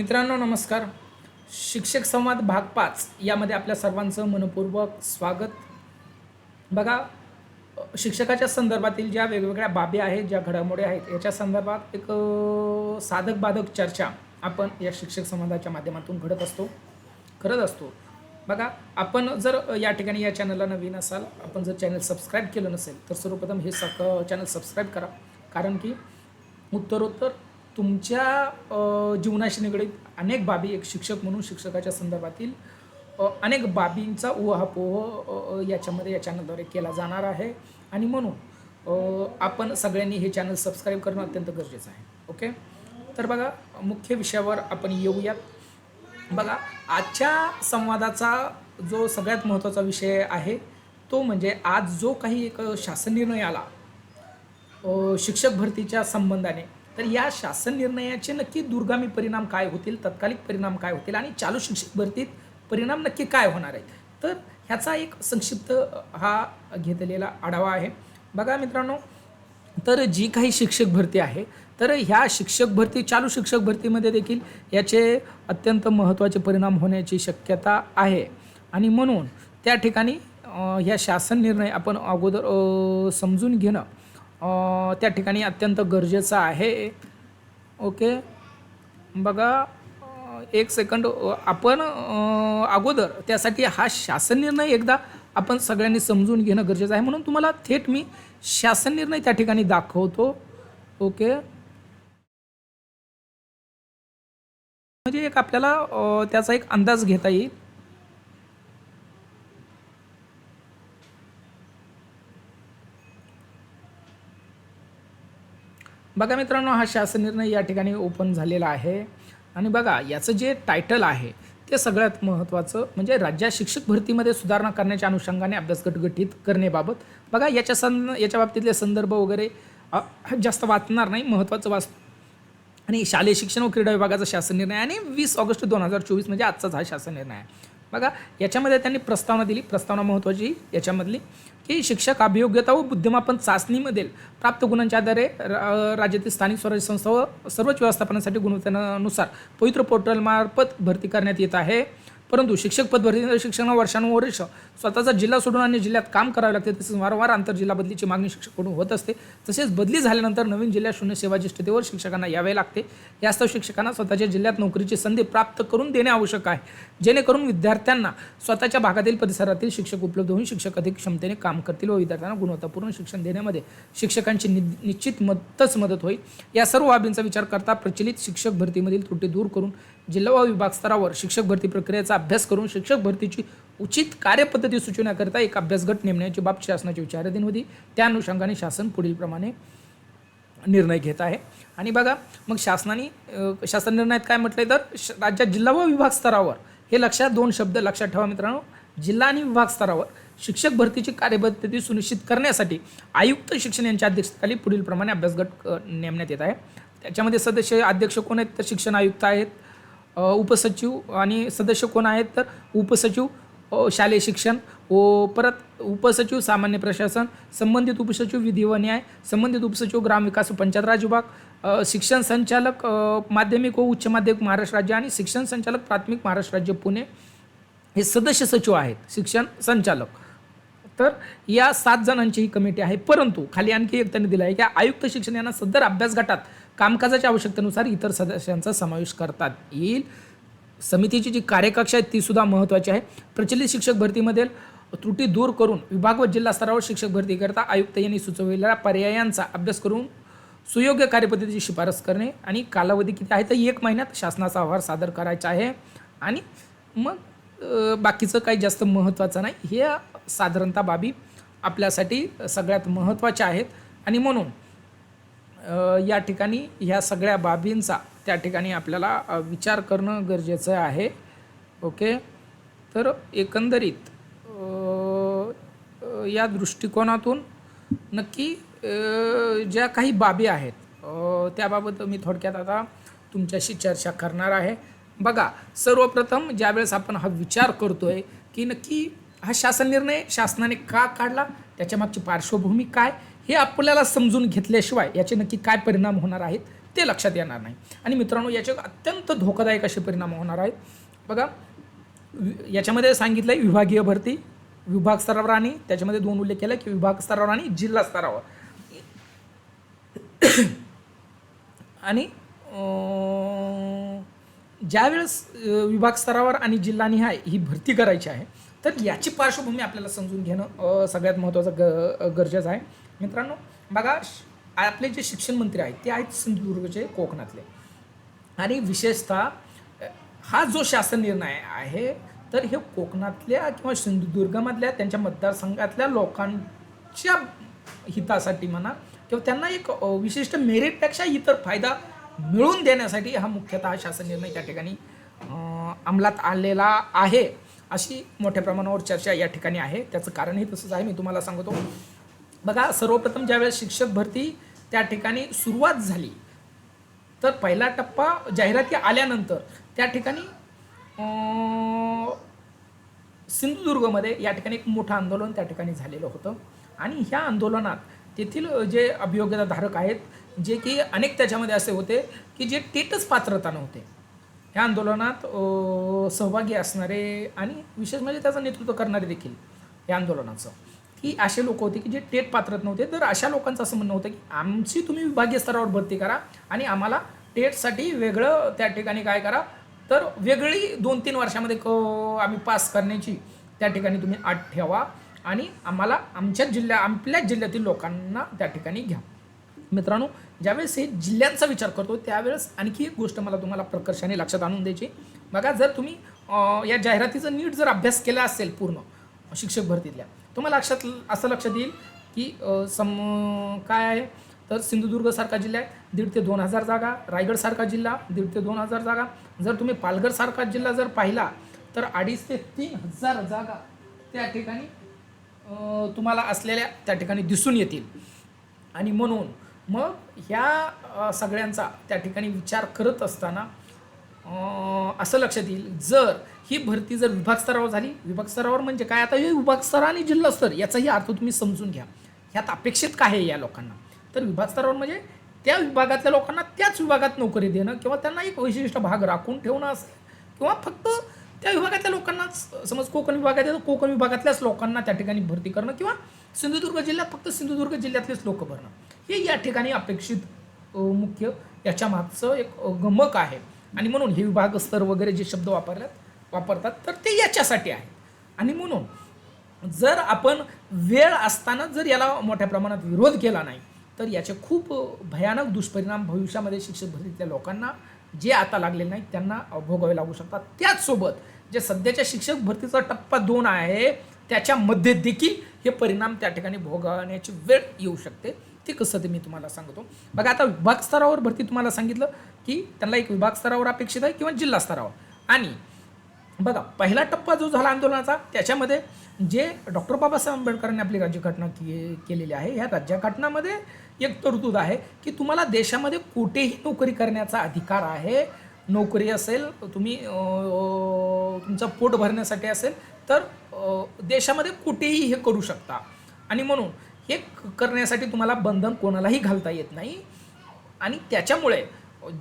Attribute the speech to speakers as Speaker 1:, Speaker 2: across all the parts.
Speaker 1: मित्रांनो नमस्कार. शिक्षक संवाद भाग पाच यामध्ये आपल्या सर्वांचं मनपूर्वक स्वागत. बघा शिक्षकाच्या संदर्भातील ज्या वेगवेगळ्या बाबी आहेत ज्या घडामोडी आहेत याच्या संदर्भात एक साधक बाधक चर्चा आपण या शिक्षक संवादाच्या माध्यमातून घडत असतो करत असतो. बघा आपण जर या ठिकाणी या चॅनलला नवीन असाल आपण जर चॅनल सबस्क्राईब केलं नसेल तर सर्वप्रथम हे सक चॅनल सबस्क्राईब करा. कारण की उत्तरोत्तर तुमच्या जीवनाशी निगडीत अनेक बाबी एक शिक्षक म्हणून शिक्षकाच्या संदर्भातील अनेक बाबींचा उहापोह याच्यामध्ये या चॅनलद्वारे केला जाणार आहे. आणि म्हणून आपण सगळ्यांनी हे चॅनल सबस्क्राईब करणं अत्यंत गरजेचं आहे. ओके? तर बघा मुख्य विषयावर आपण येऊयात. बघा आजच्या संवादाचा जो सगळ्यात महत्त्वाचा विषय आहे तो म्हणजे आज जो काही एक शासन निर्णय आला शिक्षक भरतीच्या संबंधाने तर या शासन निर्णयाचे नक्की दूरगामी परिणाम काय होतील तत्कालिक परिणाम काय होतील आणि चालू शिक्षक भरतीत परिणाम नक्की काय होणार आहेत? तर ह्याचा एक संक्षिप्त हा घेतलेला आढावा आहे. बघा मित्रांनो तर जी काही शिक्षक भरती आहे तर ह्या शिक्षक भरती चालू शिक्षक भरतीमध्ये देखील याचे अत्यंत महत्त्वाचे परिणाम होण्याची शक्यता आहे. आणि म्हणून त्या ठिकाणी ह्या शासन निर्णय आपण अगोदर समजून घेणं त्या ठिकाणी अत्यंत गरजेचं आहे. ओके? बघा एक सेकंड आपण अगोदर त्यासाठी हा शासन निर्णय एकदा आपण सगळ्यांनी समजून घेणं गरजेचं आहे. म्हणून तुम्हाला थेट मी शासन निर्णय त्या ठिकाणी दाखवतो. ओके? म्हणजे एक आपल्याला त्याचा एक अंदाज घेता येईल. बघा मित्रांनो हा शासन निर्णय या ठिकाणी ओपन झालेला आहे. आणि बघा याचं जे टायटल आहे ते सगळ्यात महत्त्वाचं म्हणजे राज्यात शिक्षक भरतीमध्ये सुधारणा करण्याच्या अनुषंगाने अभ्यासगट गठीत करण्याबाबत. बघा याच्या सं याच्या बाबतीतले संदर्भ वगैरे जास्त वाचणार नाही महत्त्वाचं वाच आणि शालेय शिक्षण व क्रीडा विभागाचा शासन निर्णय. आणि वीस ऑगस्ट दोन हजार चोवीस म्हणजे आजचाच हा शासन निर्णय आहे. बघा याच्यामध्ये त्यांनी प्रस्तावना दिली. प्रस्तावना महत्त्वाची याच्यामधली की शिक्षक अभियोग्यता व बुद्धिमापन चाचणीमधील प्राप्त गुणांच्या आधारे रा- राज्यातील स्थानिक स्वराज्य संस्था व सर्वच व्यवस्थापनासाठी गुणवत्तेनुसार पवित्र पोर्टलमार्फत भरती करण्यात येत आहे. परंतु शिक्षक पद भरती शिक्षण वर्षानुवर्ष स्वतःचा जिल्हा सोडून आणि जिल्ह्यात काम करावे लागते तसेच वारंवार आंतरजिल्हा बदलीची मागणी शिक्षकाकडून होत असते. तसेच बदली झाल्यानंतर नवीन जिल्ह्यात शून्य सेवा ज्येष्ठतेवर शिक्षकांना यावे लागते. यास्तव शिक्षकांना स्वतःच्या जिल्ह्यात नोकरीची संधी प्राप्त करून देणे आवश्यक आहे. जेणेकरून विद्यार्थ्यांना स्वतःच्या भागातील परिसरातील शिक्षक उपलब्ध होऊन शिक्षक अधिक क्षमतेने काम करतील व विद्यार्थ्यांना गुणवत्तापूर्ण शिक्षण देण्यामध्ये शिक्षकांची नि निश्चित मदतच मदत होईल. या सर्व बाबींचा विचार करता प्रचलित शिक्षक भरतीमधील त्रुटी दूर करून जिल्हा व विभाग स्तरावर शिक्षक भरती प्रक्रियेचा अभ्यास करून शिक्षक भरतीची उचित कार्यपद्धती सुचवण्याकरिता एक अभ्यासगट नेमण्याची बाब शासनाची विचाराधीन होती. त्या अनुषंगाने शासन पुढीलप्रमाणे निर्णय घेत आहे. आणि बघा मग शासनाने शासन निर्णयात काय म्हटलंय तर श- राज्यात जिल्हा व विभाग स्तरावर हे लक्षात दोन शब्द लक्षात ठेवा मित्रांनो. जिल्हा आणि विभाग स्तरावर शिक्षक भरतीची कार्यपद्धती सुनिश्चित करण्यासाठी आयुक्त शिक्षण यांच्या अध्यक्षतेखाली पुढीलप्रमाणे अभ्यासगट नेमण्यात येत आहे. त्याच्यामध्ये सदस्य अध्यक्ष कोण आहेत? तर शिक्षण आयुक्त आहेत. उपसचिव आणि सदस्य कोण आहेत तर उपसचिव शालेय शिक्षण व परत उपसचिव सामान्य प्रशासन संबंधित उपसचिव विधी व न्याय संबंधित उपसचिव ग्रामविकास पंचायत राज विभाग शिक्षण संचालक माध्यमिक व उच्च माध्यमिक महाराष्ट्र राज्य आणि शिक्षण संचालक प्राथमिक महाराष्ट्र राज्य पुणे हे सदस्य सचिव आहेत शिक्षण संचालक. तर या सात जणांची ही कमिटी आहे. परंतु खाली आणखी एक त्यांनी दिलं आहे की आयुक्त शिक्षण यांना सदर अभ्यास गटात कामकाजाच्या आवश्यकतेनुसार इतर सदस्यांचा समावेश करतात. येईल. समितीची जी कार्यकक्षा आहे तीसुद्धा महत्त्वाची आहे. प्रचलित शिक्षक भरतीमधील त्रुटी दूर करून विभाग व जिल्हा स्तरावर शिक्षक भरतीकरता आयुक्त यांनी सुचवलेल्या पर्यायांचा अभ्यास करून सुयोग्य कार्यपद्धतीची शिफारस करणे आणि कालावधी किती आहे तर एक महिन्यात शासनाचा अहवाल सादर करायचा आहे. आणि मग बाकीचं काही जास्त महत्त्वाचं नाही. हे साधारणतः बाबी आपल्यासाठी सगळ्यात महत्त्वाच्या आहेत. आणि म्हणून या ठिकाणी ह्या सगळ्या बाबींचा त्या ठिकाणी आपल्याला विचार करणं गरजेचं आहे. ओके? तर एकंदरीत या दृष्टिकोनातून नक्की ज्या काही बाबी आहेत त्याबाबत मी थोडक्यात आता तुमच्याशी चर्चा करणार आहे. बघा सर्वप्रथम ज्यावेळेस आपण हा विचार करतो आहे की नक्की हा शासन निर्णय शासनाने का काढला? त्याच्यामागची पार्श्वभूमी काय? हे आपल्याला समजून घेतल्याशिवाय याचे नक्की काय परिणाम होणार आहेत ते लक्षात येणार नाही. आणि मित्रांनो याचे अत्यंत धोकादायक असे परिणाम होणार आहेत. बघा याच्यामध्ये सांगितलं आहे विभागीय भरती विभाग स्तरावर आणि त्याच्यामध्ये दोन उल्लेख केला की विभाग स्तरावर आणि जिल्हा स्तरावर. आणि ज्यावेळेस विभाग स्तरावर आणि जिल्हानिहाय ही भरती करायची आहे तर याची पार्श्वभूमी आपल्याला समजून घेणं सगळ्यात महत्त्वाचं ग गरजेचं आहे. मित्रांनो बघा श- आपले जे शिक्षण मंत्री आहेत ते आहेत सिंधुदुर्गचे कोकणातले. आणि विशेषतः हा जो शासन निर्णय आहे तर हे कोकणातल्या किंवा सिंधुदुर्गमधल्या त्यांच्या मतदारसंघातल्या लोकांच्या हितासाठी म्हणा किंवा त्यांना एक विशिष्ट मेरिटपेक्षा इतर फायदा मिळवून देण्यासाठी हा मुख्यतः शासन निर्णय त्या ठिकाणी अंमलात आलेला आहे. अशी मोठ्या प्रमाणावर चर्चा या ठिकाणी आहे. त्याचं कारणही तसंच आहे. मी तुम्हाला सांगतो बघा सर्वप्रथम ज्यावेळेस शिक्षक भरती त्या ठिकाणी सुरुवात झाली तर पहिला टप्पा जाहिराती आल्यानंतर त्या ठिकाणी सिंधुदुर्गमध्ये या ठिकाणी एक मोठं आंदोलन त्या ठिकाणी झालेलं होतं. आणि ह्या आंदोलनात तेथील जे अभियोग्यताधारक आहेत जे की अनेक त्याच्यामध्ये असे होते की जे टेटच पात्रता नव्हते. ह्या आंदोलनात सहभागी असणारे आणि विशेष म्हणजे त्याचं नेतृत्व करणारे देखील या आंदोलनाचं. की असे लोक होते की जे टेट पात्रत नव्हते. तर अशा लोकांचं असं म्हणणं होतं की आमची तुम्ही विभागीय स्तरावर भरती करा आणि आम्हाला टेटसाठी वेगळं त्या ठिकाणी काय करा. तर वेगळी दोन तीन वर्षामध्ये क आम्ही पास करण्याची त्या ठिकाणी तुम्ही आठ ठेवा आणि आम्हाला आमच्या जिल्ह्या आपल्याच जिल्ह्यातील लोकांना त्या ठिकाणी घ्या. मित्रांनो ज्यावेळेस हे जिल्ह्यांचा विचार करतो त्यावेळेस आणखी एक गोष्ट मला तुम्हाला प्रकर्षाने लक्षात आणून द्यायची बघा जर तुम्ही या जाहिरातीचा नीट जर अभ्यास केला असेल पूर्ण शिक्षक भरतीतल्या. तुम्हाला लक्षात असं लक्षात येईल की सम काय आहे? तर सिंधुदुर्गसारखा जिल्हा आहे दीड ते दोन हजार जागा रायगडसारखा जिल्हा दीड ते दोन हजार जागा. जर तुम्ही पालघरसारखा जिल्हा जर पाहिला तर अडीच ते तीन हजार जागा त्या ठिकाणी तुम्हाला असलेल्या त्या ठिकाणी दिसून येतील. आणि म्हणून मग ह्या सगळ्यांचा त्या ठिकाणी विचार करत असताना असं लक्षात येईल जर ही भरती जर विभाग स्तरावर झाली विभाग स्तरावर म्हणजे काय? आता हे विभाग स्तर आणि जिल्हा स्तर याचाही अर्थ तुम्ही समजून घ्या. ह्यात अपेक्षित काय आहे या लोकांना? तर विभाग स्तरावर म्हणजे त्या विभागातल्या लोकांना त्याच विभागात नोकरी देणं किंवा त्यांना एक विशिष्ट भाग राखून ठेवणं असेल किंवा फक्त त्या विभागातल्या लोकांनाच समज कोकण विभागात येतं तर कोकण विभागातल्याच लोकांना त्या ठिकाणी भरती करणं किंवा सिंधुदुर्ग जिल्ह्यात फक्त सिंधुदुर्ग जिल्ह्यातलेच लोक भरणं. हे या ठिकाणी अपेक्षित मुख्य याच्या मागचं एक गमक आहे. आणि म्हणून हे विभाग स्तर वगैरे जे शब्द वापरल्यात वापरतात तर ते याच्यासाठी आहे आणि म्हणून जर आपण वेळ असताना जर याला मोठ्या प्रमाणात विरोध केला नाही तर याचे खूप भयानक दुष्परिणाम भविष्यामध्ये शिक्षक भरतीतल्या लोकांना जे आता लागलेले नाहीत त्यांना भोगावे लागू शकतात. त्याचसोबत जे सध्याच्या शिक्षक भरतीचा टप्पा दोन आहे त्याच्यामध्ये देखील हे परिणाम त्या ठिकाणी भोगवण्याची वेळ येऊ शकते. ते कसं ते मी तुम्हाला सांगतो. बघा आता विभाग स्तरावर भरती तुम्हाला सांगितलं की त्यांना एक विभाग स्तरावर अपेक्षित आहे किंवा जिल्हा स्तरावर. आणि बघा पहिला टप्पा जो झाला आंदोलनाचा त्याच्यामध्ये जे डॉक्टर बाबासाहेब आंबेडकरांनी आपली राज्यघटना के केलेली आहे ह्या राज्यघटनामध्ये एक तरतूद आहे की तुम्हाला देशामध्ये कुठेही नोकरी करण्याचा अधिकार आहे. नोकरी असेल तुम्ही तुमचं पोट भरण्यासाठी असेल तर देशामध्ये कुठेही हे करू शकता. आणि म्हणून हे क- करण्यासाठी तुम्हाला बंधन कोणालाही घालता येत नाही. आणि त्याच्यामुळे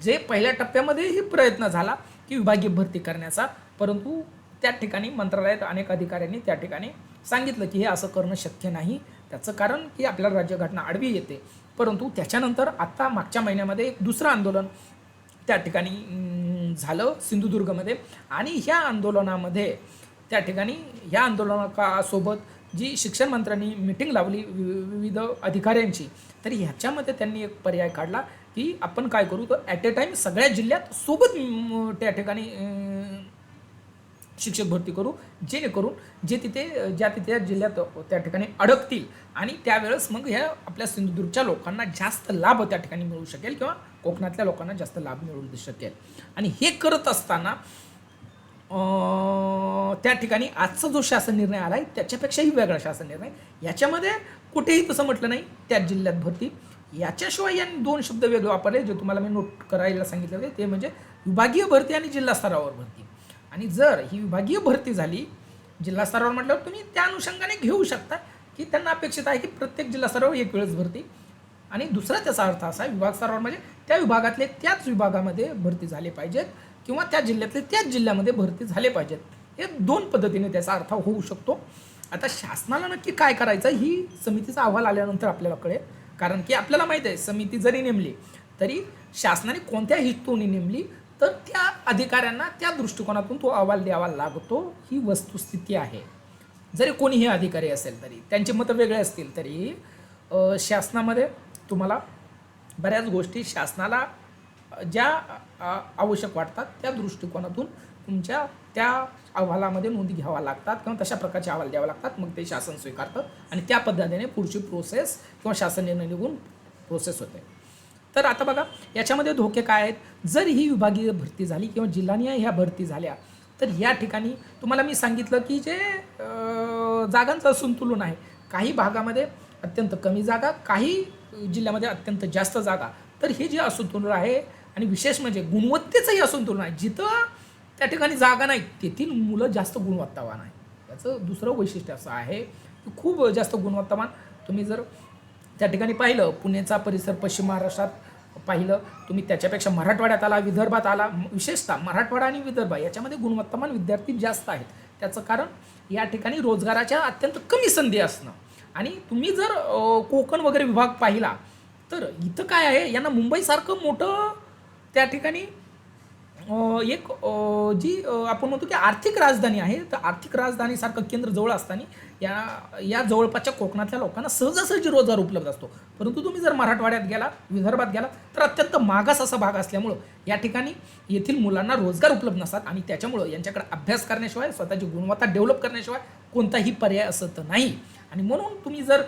Speaker 1: जे पहिल्या टप्प्यामध्येही प्रयत्न झाला की विभागीय भरती करण्याचा परंतु त्या ठिकाणी मंत्रालयात अनेक अधिकाऱ्यांनी त्या ठिकाणी सांगितलं की हे असं करणं शक्य नाही. त्याचं कारण की आपल्याला राज्यघटना आडवी येते. परंतु त्याच्यानंतर आत्ता मागच्या महिन्यामध्ये एक दुसरं आंदोलन त्या ठिकाणी झालं सिंधुदुर्गमध्ये. आणि ह्या आंदोलनामध्ये त्या ठिकाणी ह्या आंदोलनासोबत जी शिक्षण मंत्र्यांनी मिटिंग लावली वि- विविध अधिकाऱ्यांची तर ह्याच्यामध्ये त्यांनी एक पर्याय काढला की आपण काय करू तर ॲट ए टाईम सगळ्या जिल्ह्यात सोबत त्या ठिकाणी शिक्षक भरती करू जेणेकरून जे तिथे ज्या तिथे जिल्ह्यात त्या ठिकाणी अडकतील आणि त्यावेळेस मग ह्या आपल्या सिंधुदुर्गच्या लोकांना जास्त लाभ त्या ठिकाणी मिळू शकेल किंवा कोकणातल्या लोकांना जास्त लाभ मिळू शकेल. आणि हे करत असताना त्या ठिकाणी आजचा जो शासन निर्णय आला आहे त्याच्यापेक्षाही वेगळा शासन निर्णय. याच्यामध्ये कुठेही तसं म्हटलं नाही त्या जिल्ह्यात भरती. याच्याशिवाय यांनी दोन शब्द वेगळे वापरले जे तुम्हाला मी नोट करायला सांगितले होते ते म्हणजे विभागीय भरती आणि जिल्हा स्तरावर भरती. आणि जर ही विभागीय भरती झाली जिल्हा स्तरावर म्हटल्यावर तुम्ही त्या अनुषंगाने घेऊ शकता की त्यांना अपेक्षित आहे की प्रत्येक जिल्हा स्तरावर एक वेळेस भरती. आणि दुसरा त्याचा अर्थ असा विभाग स्तरावर म्हणजे त्या विभागातले त्याच विभागामध्ये भरती झाले पाहिजेत. किंवा त्या जिल्ह्यातले त्याच जिल्ह्यामध्ये भरती झाले पाहिजेत. हे दोन पद्धतीने त्याचा अर्थ होऊ शकतो. आता शासनाला नक्की काय करायचं ही समितीचा अहवाल आल्यानंतर आपल्याला कळेल. कारण की आपल्याला माहीत आहे समिती जरी नेमली तरी शासनाने कोणत्या हेतूने नेमली तर त्या अधिकाऱ्यांना त्या दृष्टिकोनातून तो अहवाल द्यावा लागतो. ही वस्तुस्थिती आहे. जरी कोणीही अधिकारी असेल तरी त्यांचे मतं वेगळे असतील तरी शासनामध्ये तुम्हाला बऱ्याच गोष्टी शासनाला ज्या आवश्यक वाटतात त्या दृष्टिकोनातून तुमच्या त्या अहवालामध्ये नोंदी घ्यावा लागतात किंवा तशा प्रकारचे अहवाल द्यावा लागतात. मग ते शासन स्वीकारतं आणि त्या पद्धतीने पुढची प्रोसेस किंवा शासन निर्णय निघून प्रोसेस होते. तर आता बघा याच्यामध्ये धोके काय आहेत? जर ही विभागीय भरती झाली किंवा जिल्हानिहाय ह्या भरती झाल्या तर या ठिकाणी तुम्हाला मी सांगितलं की जे जागांचं संतुलन आहे. काही भागामध्ये अत्यंत कमी जागा काही जिल्ह्यामध्ये अत्यंत जास्त जागा. तर हे जे असंतुलन आहे आणि विशेष म्हणजे गुणवत्तेचंही असंतुलन आहे. जिथं त्या ठिकाणी जागा नाही तेथील मुलं जास्त गुणवत्तावान आहे याचं दुसरं वैशिष्ट्य असं आहे की खूप जास्त गुणवत्तावान. तुम्ही जर त्या ठिकाणी पाहिलं पुण्याचा परिसर पश्चिम महाराष्ट्रात पाहिलं तुम्ही त्याच्यापेक्षा मराठवाड्यात आला विदर्भात आला विशेषतः मराठवाडा आणि विदर्भ याच्यामध्ये गुणवत्तामान विद्यार्थी जास्त आहेत. त्याचं कारण या ठिकाणी रोजगाराच्या अत्यंत कमी संधी असणं. आणि तुम्ही जर कोकण वगैरे विभाग पाहिला तर इथं काय आहे यांना मुंबईसारखं मोठं त्या ठिकाणी एक जी आपण म्हणतो की आर्थिक राजधानी आहे तर आर्थिक राजधानीसारखं केंद्र जवळ असताना या या जवळपासच्या कोकणातल्या लोकांना सहजासहजी रोजगार उपलब्ध असतो. परंतु तुम्ही जर मराठवाड्यात गेला विदर्भात गेला तर अत्यंत मागास असा भाग असल्यामुळं या ठिकाणी येथील मुलांना रोजगार उपलब्ध नसतात आणि त्याच्यामुळं यांच्याकडे अभ्यास करण्याशिवाय स्वतःची गुणवत्ता डेव्हलप करण्याशिवाय कोणताही पर्याय असत नाही. आणि म्हणून तुम्ही जर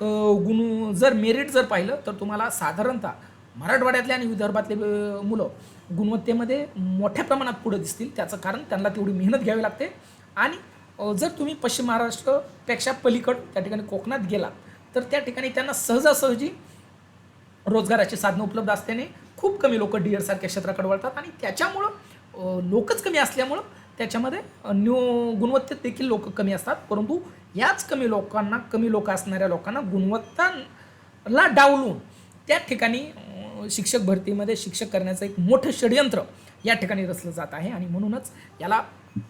Speaker 1: गुण जर मेरिट जर पाहिलं तर तुम्हाला साधारणतः मराठवाड्यातले आणि विदर्भातले मुलं गुणवत्तेमध्ये मोठ्या प्रमाणात पुढे दिसतील. त्याचं कारण त्यांना तेवढी मेहनत घ्यावी लागते. आणि जर तुम्ही पश्चिम महाराष्ट्रपेक्षा पलीकड त्या ठिकाणी कोकणात गेला तर त्या ठिकाणी त्यांना सहजासहजी रोजगाराची साधनं उपलब्ध असल्याने खूप कमी लोक डी सारख्या क्षेत्राकडे वळतात. आणि त्याच्यामुळं लोकच कमी असल्यामुळं त्याच्यामध्ये न्यू गुणवत्तेत देखील लोक कमी असतात. परंतु याच कमी लोकांना कमी लोक असणाऱ्या लोकांना गुणवत्ताला डावलून त्या ठिकाणी शिक्षक भरतीमध्ये शिक्षक करण्याचं एक मोठं षडयंत्र या ठिकाणी रचलं जात आहे आणि म्हणूनच याला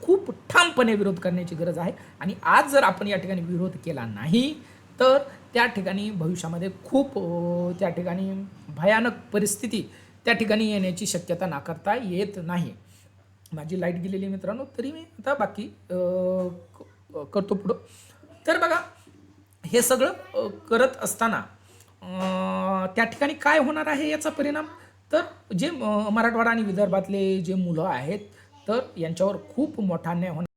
Speaker 1: खूप ठामपणे विरोध करण्याची गरज आहे. आणि आज जर आपण या ठिकाणी विरोध केला नाही तर त्या ठिकाणी भविष्यामध्ये खूप त्या ठिकाणी भयानक परिस्थिती त्या ठिकाणी येण्याची शक्यता नाकारता येत नाही. माझी लाइट गेलेली मित्रांनो तरी मी आता बाकी क- करतो पुढं. तर बघा हे सगळं करत असताना त्या ठिकाणी काय होणार आहे याचा परिणाम? तर जे मराठवाडा आणि विदर्भातले जे मुलं आहेत तर यांच्यावर खूप मोठा अन्याय होणार